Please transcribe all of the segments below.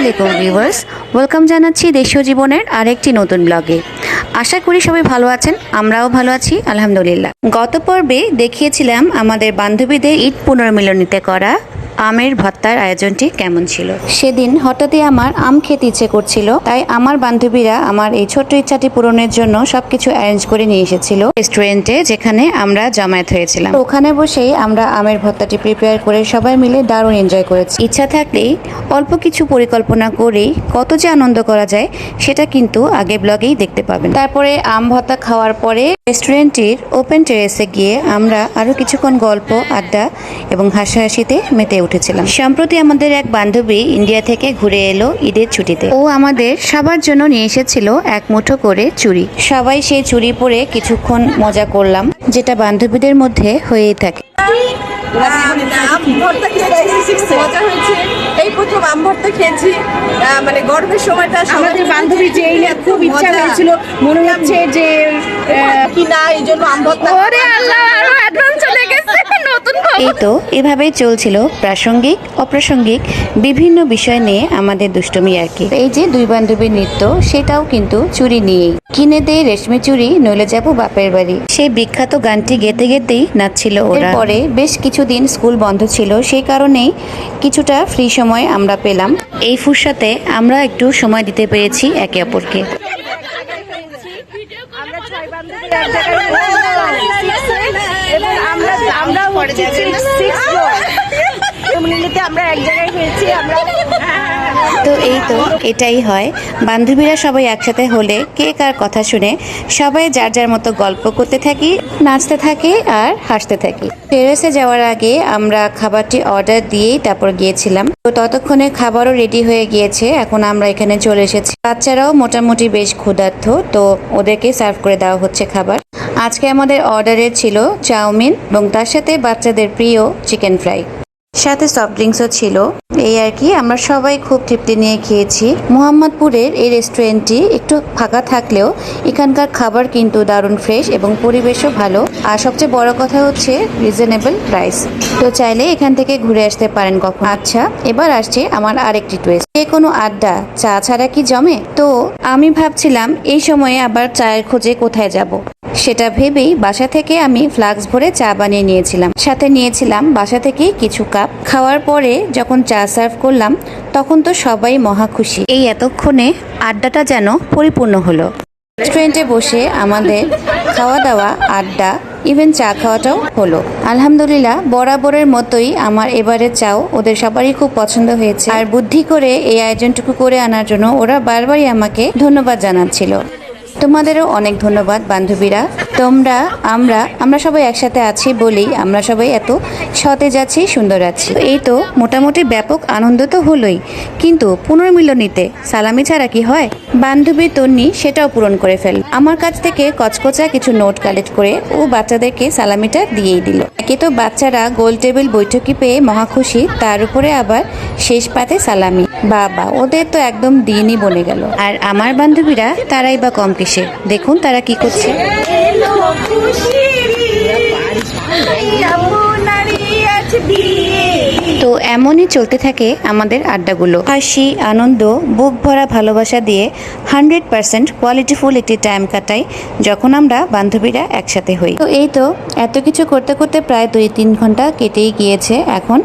আলাইকুম viewers welcome জানাচ্ছি দেশীয় জীবনের আরেকটি নতুন ব্লগে। আশা করি সবাই ভালো আছেন, আমরাও ভালো আছি, আলহামদুলিল্লাহ। গত পর্বে দেখিয়েছিলাম আমাদের বান্ধবীদের ঈদ পুনর্মিলনীতে করা আমের ভত্তার আয়োজনটি কেমন ছিল? সেদিন হঠাৎই আমার আম খেতে ইচ্ছে করছিল তাই আমার বান্ধবীরা আমার এই ছোট্ট ইচ্ছাটি পূরণের জন্য সবকিছু অ্যারেঞ্জ করে নিয়ে এসেছিল। রেস্টুরেন্টে যেখানে আমরা জমায়েত হয়েছিলাম। ওখানে বসেই আমরা আমের ভত্তাটি প্রিপেয়ার করে সবাই মিলে দারুণ এনজয় করেছি। ইচ্ছা থাকলেই অল্প কিছু পরিকল্পনা করেই কত যে আনন্দ করা যায় সেটা কিন্তু আগে ব্লগেই দেখতে পাবেন। তারপরে আম ভত্তা খাওয়ার পরে রেস্টুরেন্টটির ওপেন টেরেসে গিয়ে আমরা আরও কিছুক্ষণ গল্প আড্ডা এবং হাসাহাসিতে মেতে উঠেছিলাম। সম্প্রতি আমাদের এক বান্ধবী ইন্ডিয়া থেকে ঘুরে এলো ঈদের ছুটিতে। ও আমাদের সবার জন্য নিয়ে এসেছিল এক মুঠো করে চুরি সবাই সেই চুড়ি পরে কিছুক্ষণ মজা করলাম যেটা বান্ধবীদের মধ্যে হয়েই থাকে। আম ভর্তা খেয়েছি এই প্রথম আম ভর্তা খেয়েছি। মানে গরমের সময়টা আমাদের বান্ধবী না খুব ইচ্ছা হয়েছিল মনে হচ্ছে যে কি না এই জন্য আম ভর্তা ওরে আল্লাহ আরও অ্যাডভান্স চলে গেছে নতুন এই তো এভাবেই চলছিল প্রাসঙ্গিক, অপ্রাসঙ্গিক, বিভিন্ন বিষয় নিয়ে আমাদের দুষ্টমি আর কি। এই যে দুই বান্ধবীর নৃত্য, সেটাও কিন্তু চুরি নিয়েই। কিনে দেয় রেশমি চুরি, নইলে যাব বাপের বাড়ি। সেই বিখ্যাত গানটি গেতে গেতেই নাচছিল ওরা। পরে বেশ কিছুদিন স্কুল বন্ধ ছিল সেই কারণেই কিছুটা ফ্রি সময় আমরা পেলাম। এই ফুরসাতে আমরা একটু সময় দিতে পেরেছি একে অপরকে। এবং আমরা আমরা হচ্ছে six floor। আমরা এক জায়গায় হয়েছি আমরা তো এই তো এটাই হয়। বান্ধবীরা সবাই একসাথে হলে কে কার কথা শুনে সবাই যার যার মতো গল্প করতে থাকি নাচতে থাকি আর হাসতে থাকি। টেরেসে যাওয়ার আগে আমরা খাবারটি অর্ডার দিয়েই তারপর গিয়েছিলাম। তো ততক্ষণে খাবারও রেডি হয়ে গিয়েছে এখন আমরা এখানে চলে এসেছি। বাচ্চারাও মোটামুটি বেশ ক্ষুধার্ত তো ওদেরকে সার্ভ করে দেওয়া হচ্ছে খাবার। আজকে আমাদের অর্ডারে ছিল চাউমিন এবং তার সাথে বাচ্চাদের প্রিয় চিকেন ফ্রাই। সাথে সফট ড্রিঙ্কসও ছিল। এই আর কি, আমরা সবাই খুব তৃপ্তি নিয়ে খেয়েছি। মোহাম্মদপুরের এই রেস্টুরেন্টটি একটু ফাঁকা থাকলেও এখানকার খাবার কিন্তু দারুণ ফ্রেশ এবং পরিবেশও ভালো। আর সবচেয়ে বড় কথা হচ্ছে রিজনেবল প্রাইস তো চাইলে এখান থেকে ঘুরে আসতে পারেন কখন। আচ্ছা এবার আসছে আমার আরেকটি টুয়েস্ট যে কোনো আড্ডা, চা ছাড়া কি জমে? তো আমি ভাবছিলাম এই সময়ে আবার চায়ের খোঁজে কোথায় যাব। সেটা ভেবেই বাসা থেকে আমি ফ্লাক্স ভরে চা বানিয়ে নিয়েছিলাম। সাথে নিয়েছিলাম বাসা থেকে কিছু কাপ খাওয়ার পরে যখন চা সার্ভ করলাম, তখন তো সবাই মহা খুশি। এই এতক্ষণে আড্ডাটা যেন পরিপূর্ণ হলো। রেস্টুরেন্টে বসে আমাদের খাওয়া দাওয়া আড্ডা, ইভেন চা খাওয়াটাও হলো। আলহামদুলিল্লাহ, বরাবরের মতোই আমার এবারে চাও ওদের সবারই খুব পছন্দ হয়েছে। আর বুদ্ধি করে এই আয়োজনটুকু করে আনার জন্য ওরা বারবারই আমাকে ধন্যবাদ জানাচ্ছিল। তোমাদেরও অনেক ধন্যবাদ, বান্ধবীরা। তোমরা, আমরা আমরা সবাই একসাথে আছি বলেই আমরা সবাই এত সতেজ আছি, সুন্দর আছি। এই তো মোটামুটি ব্যাপক আনন্দ তো হলোই, কিন্তু পুনর্মিলনীতে সালামি ছাড়া কি হয়? বান্ধবী তন্নি সেটাও পূরণ করে ফেল। আমার কাছ থেকে কচকচা কিছু নোট কালেক্ট করে ও বাচ্চাদেরকে সালামিটা দিয়েই দিল। একে তো বাচ্চারা গোল টেবিল বৈঠকি পেয়ে মহা খুশি, তার উপরে আবার শেষ পাতে সালামি। বাবা, ওদের তো একদম দিনই বনে গেল। আর আমার বান্ধবীরা, তারাই বা কম কিসে দেখুন তারা কি করছে। তো এমনই চলতে থাকে আমাদের আড্ডাগুলো। হাসি, আনন্দ, বুক ভরা ভালোবাসা দিয়ে হান্ড্রেড পার্সেন্ট কোয়ালিটিফুল একটি টাইম কাটাই যখন আমরা বান্ধবীরা একসাথে হই। তো এই তো, এত কিছু করতে করতে প্রায় দুই তিন ঘণ্টা কেটেই গিয়েছে এখন।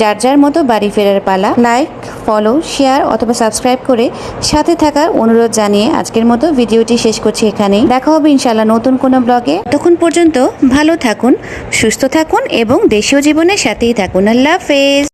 যার যার মতো বাড়ি ফেরার পালা। লাইক ফলো শেয়ার অথবা সাবস্ক্রাইব করে সাথে থাকার অনুরোধ জানিয়ে আজকের মতো ভিডিওটি শেষ করছি এখানেই। দেখা হবে ইনশাল্লাহ নতুন কোনো ব্লগে। তখন পর্যন্ত ভালো থাকুন, সুস্থ থাকুন এবং দেশীয় জীবনের সাথেই থাকুন। আল্লাহ হাফেজ।